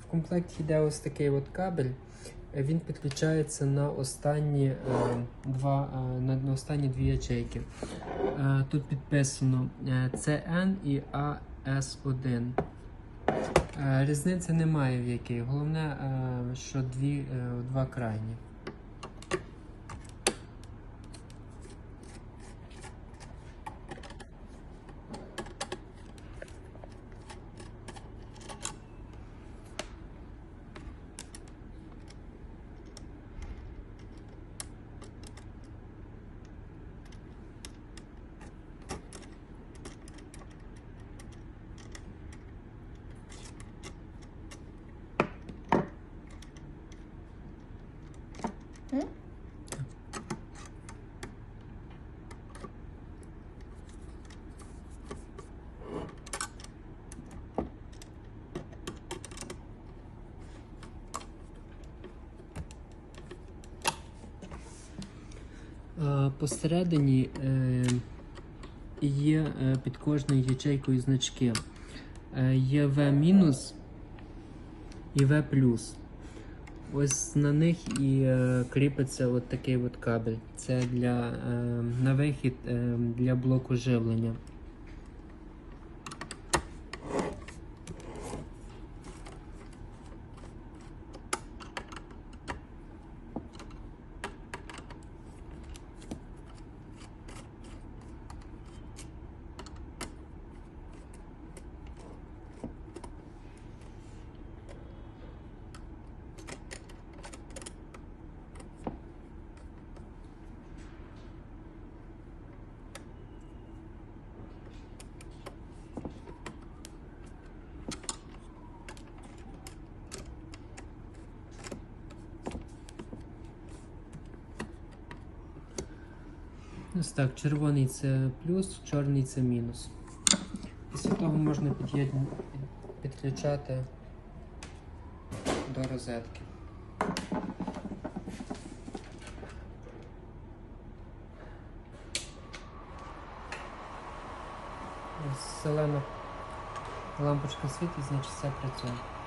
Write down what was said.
В комплекті йде ось такий от кабель. Він підключається на останні, е, два, е, на, останні дві ячейки. Е, Тут підписано CN і AS1. Е, Різниці немає в якій. Головне, що дві, два крайні. Е, Посередині е, є е, під кожною ячейкою значки. Є V мінус і V плюс. Ось на них і е, кріпиться от такий от кабель. Це для, е, на вихід е, для блоку живлення. Ось так, червоний це плюс, чорний це мінус. Після того можна підключати до розетки. Зелена лампочка світить, значить все працює.